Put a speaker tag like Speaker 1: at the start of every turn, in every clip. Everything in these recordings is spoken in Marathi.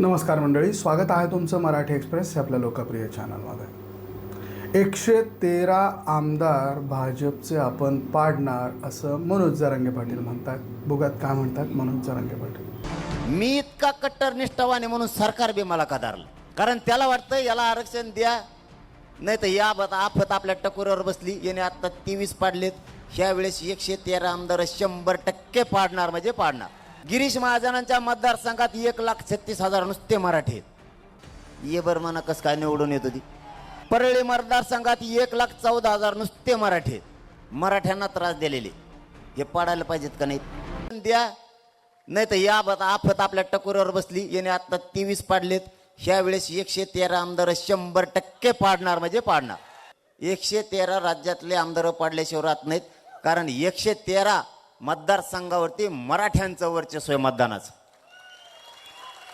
Speaker 1: नमस्कार मंडळी स्वागत आहे तुमचं मराठी एक्सप्रेस हे आपल्या लोकप्रिय चॅनलमध्ये. एकशे तेरा आमदार भाजपचे आपण पाडणार असं मनोज जरांगे पाटील म्हणतात बुगात काय म्हणतात मनोज जरांगे पाटील.
Speaker 2: मी इतका कट्टर निष्ठावाने म्हणून सरकार बी मला कदारलं कारण त्याला वाटतं याला आरक्षण द्या नाही तर या बत आफत आपल्या टकोरावर बसली. याने आत्ता तेवीस पाडलेत. ह्यावेळेस एकशे तेरा आमदार शंभर टक्के पाडणार म्हणजे पाडणार. गिरीश महाजनांच्या मतदारसंघात एक लाख छत्तीस हजार नुसते मराठी आहेत. ये बरं म्हणा कसं काय निवडून येत होती परळी मतदारसंघात एक लाख चौदा हजार नुसते मराठी आहेत. मराठ्यांना त्रास दिलेले. हे पाडायला पाहिजेत का नाही द्या. नाही तर या बत आफत आपल्या टकोरावर बसली. याने आता तेवीस पाडलेत. ह्या वेळेस एकशे तेरा आमदार शंभर टक्के पाडणार म्हणजे पाडणार. एकशे तेरा राज्यातले आमदार पाडल्याशिवाय राहत नाहीत. कारण एकशे तेरा मतदारसंघावरती मराठ्यांचं वर्चस्व आहे मतदानाचं.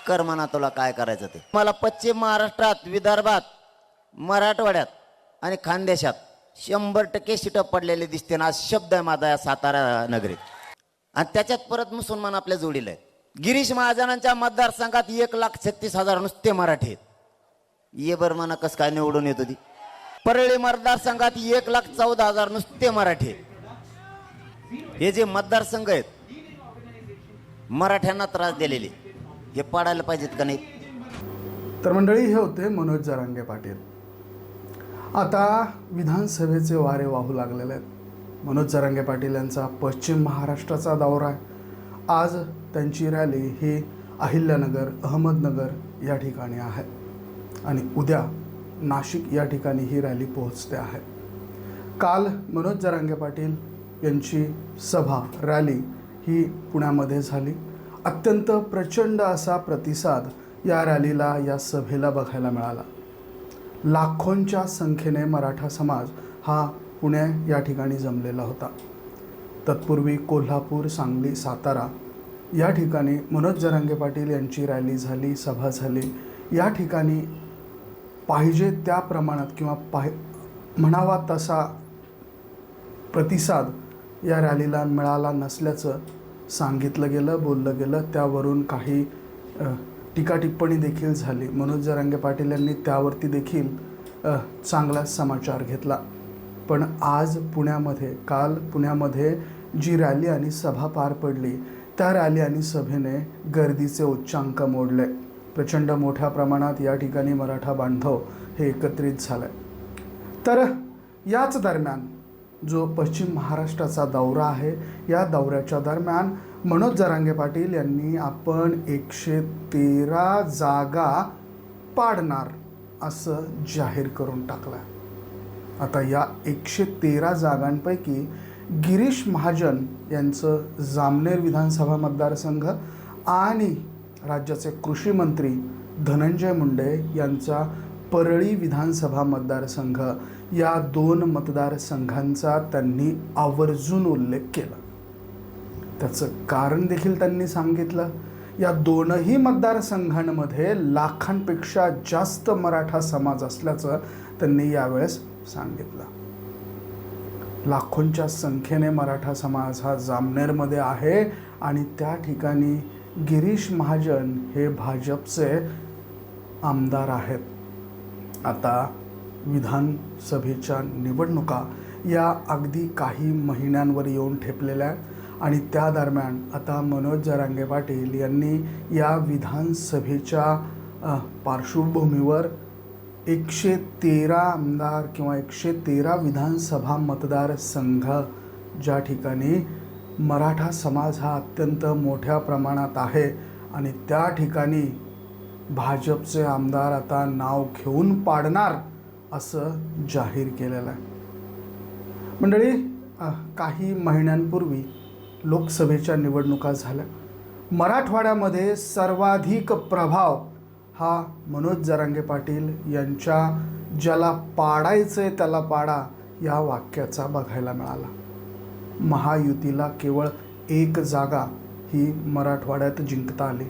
Speaker 2: कर म्हणा तुला काय करायचं ते. मला पश्चिम महाराष्ट्रात विदर्भात मराठवाड्यात आणि खानदेशात शंभर टक्के सीटं पडलेले दिसते ना शब्द आहे माझा या सातारा नगरीत. आणि त्याच्यात परत मुसलमान आपल्या जोडीला आहेत. गिरीश महाजनांच्या मतदारसंघात एक लाख छत्तीस हजार नुसते मराठी आहेत. ये बरं म्हणा कसं काय निवडून येत होती परळी मतदारसंघात एक लाख चौदा हजार नुसते मराठी आहेत. हे जे मतदारसंघ आहेत मराठ्यांना त्रास दिलेले. हे पाडायला पाहिजेत का नाही
Speaker 1: तर मंडळी हे होते मनोज जरांगे पाटील. आता विधानसभेचे वारे वाहू लागलेले आहेत. मनोज जरांगे पाटील यांचा पश्चिम महाराष्ट्राचा दौरा आहे. आज त्यांची रॅली ही अहिल्यानगर अहमदनगर या ठिकाणी आहे. आणि उद्या नाशिक या ठिकाणी ही रॅली पोहोचते आहे. काल मनोज जरांगे पाटील यांची सभा रॅली ही पुण्यामध्ये झाली. अत्यंत प्रचंड असा प्रतिसाद या रॅलीला या सभेला बघायला मिळाला. लाखोंच्या संख्येने मराठा समाज हा पुणे या ठिकाणी जमलेला होता. तत्पूर्वी कोल्हापूर सांगली सातारा या ठिकाणी मनोज जरांगे पाटील यांची रॅली झाली सभा झाली. या ठिकाणी पाहिजे त्या प्रमाणात किंवा पाहि म्हणावा तसा प्रतिसाद या रॅलीला मिळाला नसल्याचं सांगितलं गेलं बोललं गेलं. त्यावरून काही टीका टिप्पणी देखील झाली. मनोज जरांगे पाटील यांनी त्यावरती देखील चांगला समाचार घेतला. पण आज पुण्यामध्ये काल पुण्यामध्ये जी रॅली आणि सभा पार पडली त्या रॅली आणि सभेने गर्दीचे उच्चांक मोडले. प्रचंड मोठ्या प्रमाणात या ठिकाणी मराठा बांधव हे एकत्रित झालं. तर याच दरम्यान जो पश्चिम महाराष्ट्राचा दौरा आहे या दौऱ्याच्या दरम्यान मनोज जरांगे पाटील यांनी आपण एकशे तेरा जागा पाडणार असं जाहीर करून टाकलं आता या एकशे तेरा जागांपैकी गिरीश महाजन यांचं जामनेर विधानसभा मतदारसंघ आणि राज्याचे कृषी मंत्री धनंजय मुंडे यांचा परळी विधानसभा मतदारसंघ या दोन मतदारसंघांचा त्यांनी आवर्जून उल्लेख केला. त्याचं कारण देखील त्यांनी सांगितलं. या दोनही मतदारसंघांमध्ये लाखांपेक्षा जास्त मराठा समाज असल्याचं त्यांनी यावेळेस सांगितलं. लाखोंच्या संख्येने मराठा समाज हा जामनेरमध्ये आहे आणि त्या ठिकाणी गिरीश महाजन हे भाजपचे आमदार आहेत. आता विधानसभेच्या निवडणुका या अगदी काही महिन्यांवर येऊन ठेपलेल्या आहेत. आणि त्या दरम्यान आता मनोज जरांगे पाटील यांनी या विधानसभेच्या पार्श्वभूमीवर एकशे तेरा आमदार किंवा एकशे तेरा विधानसभा मतदारसंघ ज्या ठिकाणी मराठा समाज हा अत्यंत मोठ्या प्रमाणात आहे आणि त्या ठिकाणी भाजपचे आमदार आता नाव घेऊन पाडणार असं जाहीर केलेलं आहे. मंडळी काही महिन्यांपूर्वी लोकसभेच्या निवडणुका झाल्या. मराठवाड्यामध्ये सर्वाधिक प्रभाव हा मनोज जरांगे पाटील यांच्या ज्याला पाडायचं आहे त्याला पाडा या वाक्याचा बघायला मिळाला. महायुतीला केवळ एक जागा ही मराठवाड्यात जिंकता आली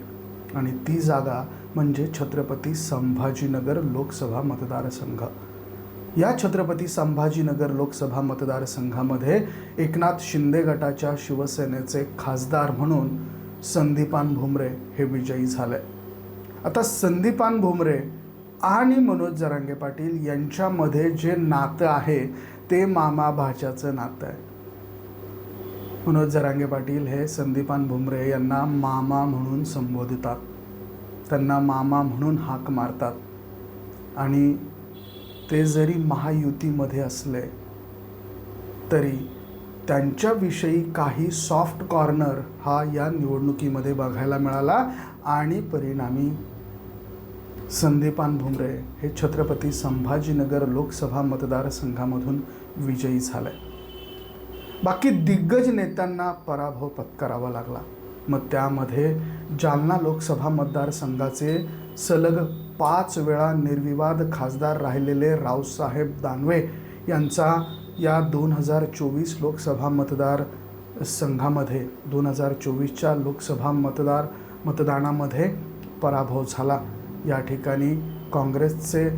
Speaker 1: आणि ती जागा म्हणजे छत्रपती संभाजीनगर लोकसभा मतदारसंघ. या छत्रपती संभाजीनगर लोकसभा मतदारसंघामध्ये एकनाथ शिंदे गटाच्या शिवसेनेचे खासदार म्हणून संदीपान भुमरे हे विजयी झाले. आता संदीपान भुमरे आणि मनोज जरांगे पाटील यांच्यामध्ये जे नातं आहे ते मामा भाच्याचं नातं आहे. मनोज जरांगे पाटील हे संदीपान भुमरे यांना मामा म्हणून संबोधितात. त्यांना मामा म्हणून हाक मारतात. आणि ते जरी महायुतीमध्ये असले तरी त्यांच्याविषयी काही सॉफ्ट कॉर्नर हा या निवडणुकीमध्ये बघायला मिळाला. आणि परिणामी संदीपान भुमरे हे छत्रपती संभाजीनगर लोकसभा मतदारसंघामधून विजयी झाले. बाकी दिग्गज नेत्यांना पराभव पत्करावा लागला. मग त्यामध्ये जालना लोकसभा मतदारसंघाचे सलग पाच वेळा निर्विवाद खासदार राहिलेले रावसाहेब दानवे यांचा या दोन हजार चोवीस लोकसभा मतदार संघामध्ये दोन हजार चोवीसच्या लोकसभा मतदार मतदानामध्ये पराभव झाला. या ठिकाणी काँग्रेसचे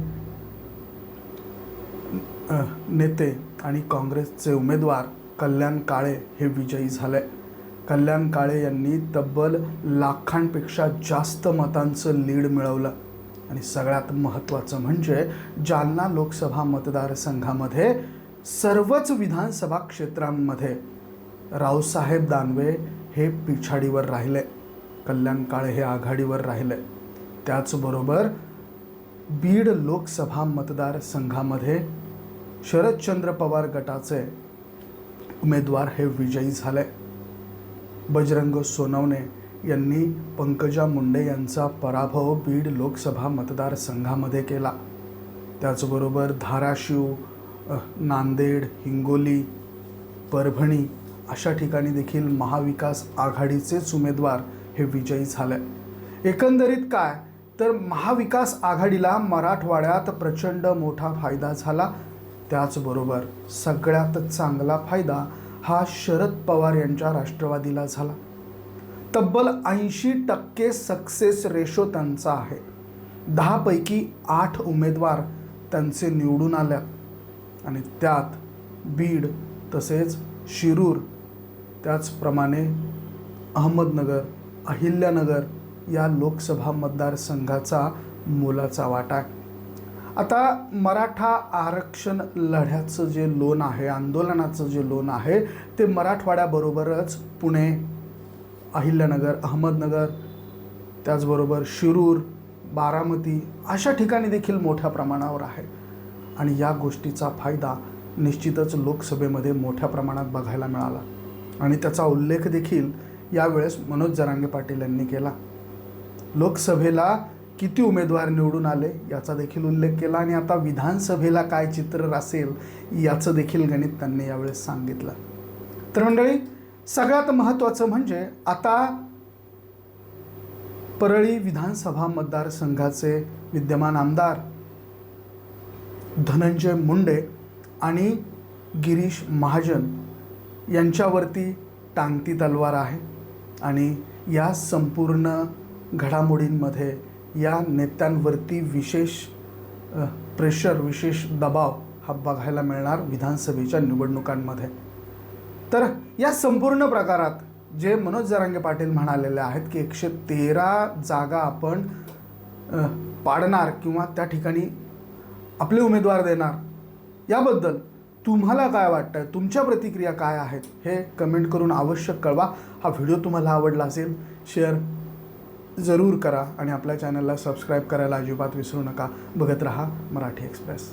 Speaker 1: नेते आणि काँग्रेसचे उमेदवार कल्याण काळे हे विजयी झाले. कल्याण काळे यांनी तब्बल लाखांपेक्षा जास्त मतांचं लीड मिळवलं. आणि सगळ्यात महत्त्वाचं म्हणजे जालना लोकसभा मतदारसंघामध्ये सर्वच विधानसभा क्षेत्रांमध्ये रावसाहेब दानवे हे पिछाडीवर राहिले. कल्याण काळे हे आघाडीवर राहिले. त्याचबरोबर बीड लोकसभा मतदारसंघामध्ये शरदचंद्र पवार गटाचे उमेदवार हे विजयी झाले. बजरंग सोनवणे यांनी पंकजा मुंडे यांचा पराभव बीड लोकसभा मतदारसंघामध्ये केला. त्याचबरोबर धाराशिव नांदेड हिंगोली परभणी अशा ठिकाणी देखील महाविकास आघाडीचेच उमेदवार हे विजयी झाले. एकंदरीत काय? तर महाविकास आघाडीला मराठवाड्यात प्रचंड मोठा फायदा झाला. त्याचबरोबर सगळ्यात चांगला फायदा हा शरद पवार यांच्या राष्ट्रवादीला झाला. तब्बल ऐंशी टक्के सक्सेस रेशो त्यांचा आहे. दहापैकी आठ उमेदवार त्यांचे निवडून आल्यात आणि त्यात बीड तसेच शिरूर त्याचप्रमाणे अहमदनगर अहिल्यानगर या लोकसभा मतदारसंघाचा मोलाचा वाटा आहे आता मराठा आरक्षण लढ्याचं जे लोन आहे आंदोलनाचं जे लोन आहे ते मराठवाड्याबरोबरच पुणे अहिल्यानगर अहमदनगर त्याचबरोबर शिरूर बारामती अशा ठिकाणी देखील मोठ्या प्रमाणावर आहे. आणि या गोष्टीचा फायदा निश्चितच लोकसभेमध्ये मोठ्या प्रमाणात बघायला मिळाला. आणि त्याचा उल्लेख देखील यावेळेस मनोज जरांगे पाटील यांनी केला. लोकसभेला किती उमेदवार निवडून आले याचा देखील उल्लेख केला आणि आता विधानसभेला काय चित्र असेल याचं देखील गणित त्यांनी यावेळेस सांगितलं. तर मंडळी सगळ्यात महत्त्वाचं म्हणजे आता परळी विधानसभा मतदारसंघाचे विद्यमान आमदार धनंजय मुंडे आणि गिरीश महाजन यांच्यावरती टांगती तलवार आहे आणि या संपूर्ण घडामोडींमध्ये या नेत्यांवरती विशेष प्रेशर विशेष दबाव हा बघायला मिळणार विधानसभेच्या निवडणुकांमध्ये. तर या संपूर्ण प्रकारात जे मनोज जरांगे पाटील म्हणालेले आहेत की एकशे तेरा जागा आपण पाडणार किंवा त्या ठिकाणी आपले उमेदवार देणार याबद्दल तुम्हाला काय वाटतं तुमच्या प्रतिक्रिया काय आहेत? हे कमेंट करून आवश्यक कळवा. हा व्हिडिओ तुम्हाला आवडला असेल शेअर जरूर करा आणि आपल्या चॅनलला सबस्क्राईब करायला अजिबात विसरू नका. बघत रहा मराठी एक्सप्रेस.